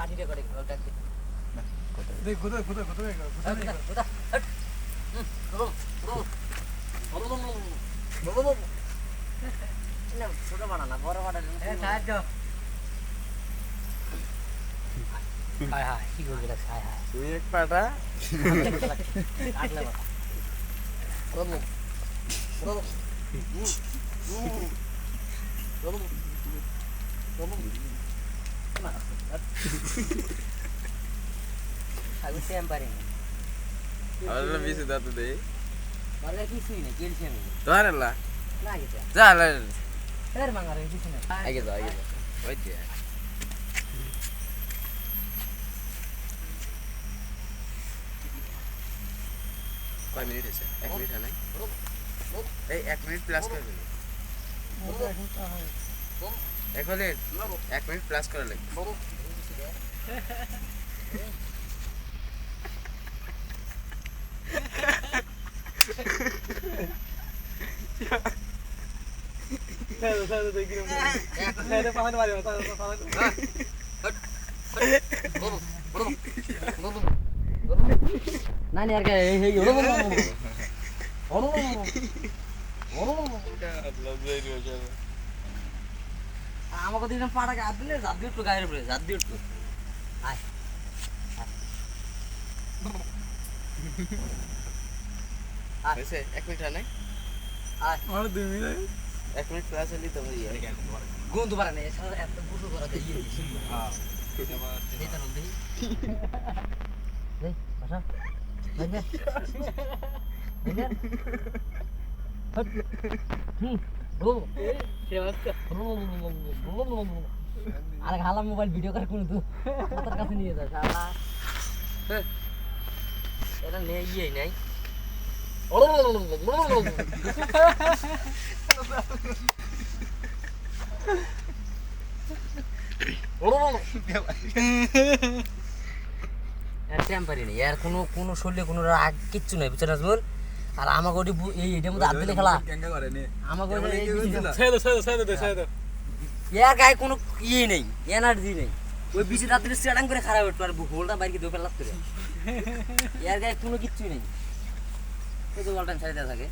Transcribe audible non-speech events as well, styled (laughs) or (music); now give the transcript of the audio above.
পার্টিটা করে ওটা দেখ কোথায় কোথায় কোথায় কোথায় ওটা ছোট বানানা বড় বানানা সাহায্য হায় হায় কি করবি না হায় হায়। তুই এক পাটা। আমি সেম পারিনি আল্লাহ বিসে দাঁত দে মারলে কিছুই নেই ক্যালসিয়াম তোর আল্লাহ না গেছে যা আল্লাহ এর মাঙ্গারে কিছু নেই আগে যাও আগে যাও ওই যে কয় মিনিট হয়েছে এক মিনিট হয় নাই এই এক মিনিট প্লাস করে দিবি এক হলে এক মিনিট প্লাস করা লাগবে। নানি আর কে এই এই (laughs) (laughs) আমাকে দিন পাড়াকে হাত দিলে জাত দিয়ে একটু গায়ের উপরে জাত দিয়ে একটু আয়। এক মিনিট হয় নাই? আয়। আমার দুই মিনিট এক মিনিট প্লাস হলে তো ইয়ে গন্ধ পারে না এছাড়া এত বুঝো করা যায় দিছি এই তো দেই বাসা। দেই দেই হট। হুম। ও আরে খালা মোবাইল ভিডিও করে কোন মাথার কাছে নিয়ে যা এটা নেই ইয়ে নাই, এর কোনো কোনো শরীরে কোনো রাগ কিচ্ছু নাই, বুঝছ নাজমুল? আর আমাকে ওটি এই এটার মধ্যে হাত দিলে খেলা। আমাকে এর গায়ে কোনো ইয়ে নেই এনার্জি নেই। ওই বিশি রাত্রে স্ট্যান্ড করে খারাপ হতো আর হোলটা বাইরে দোপে লাভ করে। এর গায়ে কোনো কিচ্ছুই নেই। ওই তো বলটান ছেড়ে দেওয়া থাকে।